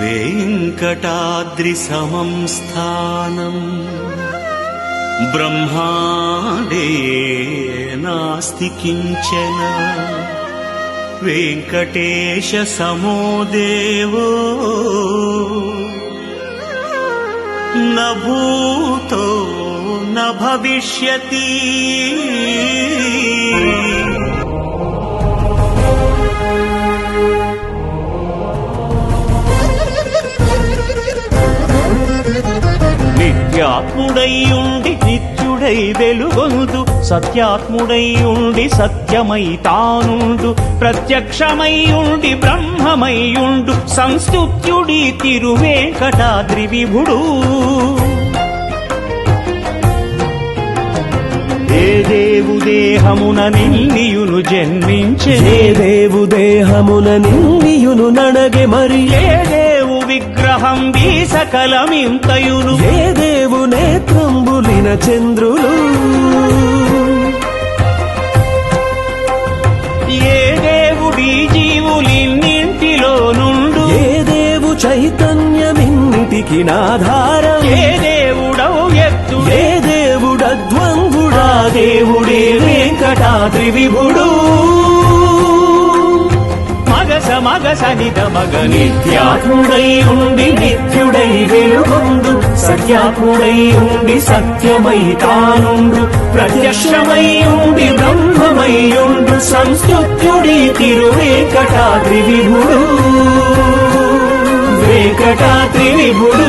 वेङ्कटाद्रि समं स्थानम् ब्रह्माण्डे नास्ति किञ्चन वेङ्कटेश समो देवो न भूतो न भविष्यति నిత్యాత్ముడై ఉండి నిత్యుడై వెలుగొందు సత్యాత్ముడై ఉండి సత్యమై తానుండు. ప్రత్యక్షమై ఉండి బ్రహ్మమై ఉండు సంస్తుత్యుడి తిరువేంకటాద్రి విభుడు దేవు దేహమున నిన్నియును జన్మించే. దేవు దేహమున నిన్నియును నడగే మరి. ఏ విగ్రహం ఈ సకలమింతయును ఏ దేవు నేత్రంబులిన చంద్రులు? ఏ దేవుడి జీవులిన్నింటిలో నుండు? ఏ దేవు చైతన్యమిన్నిటికి నాధారం? ఏ దేవుడవు ఎత్తు ఏ దేవుడద్వంగుడా దేవుడే వెంకటాద్రి విభుడు. మగ శని మగ నిత్యాత్ముడై ఉండి నిత్యుడై వెలుగొందు. సత్యాత్ముడై ఉండి సత్యమై తానుండు. ప్రత్యక్షమై ఉండి బ్రహ్మమై ఉండు. సంస్కృత్యుడి తిరువేంకటాద్రి విభుడు. వెంకటాద్రి విభుడు.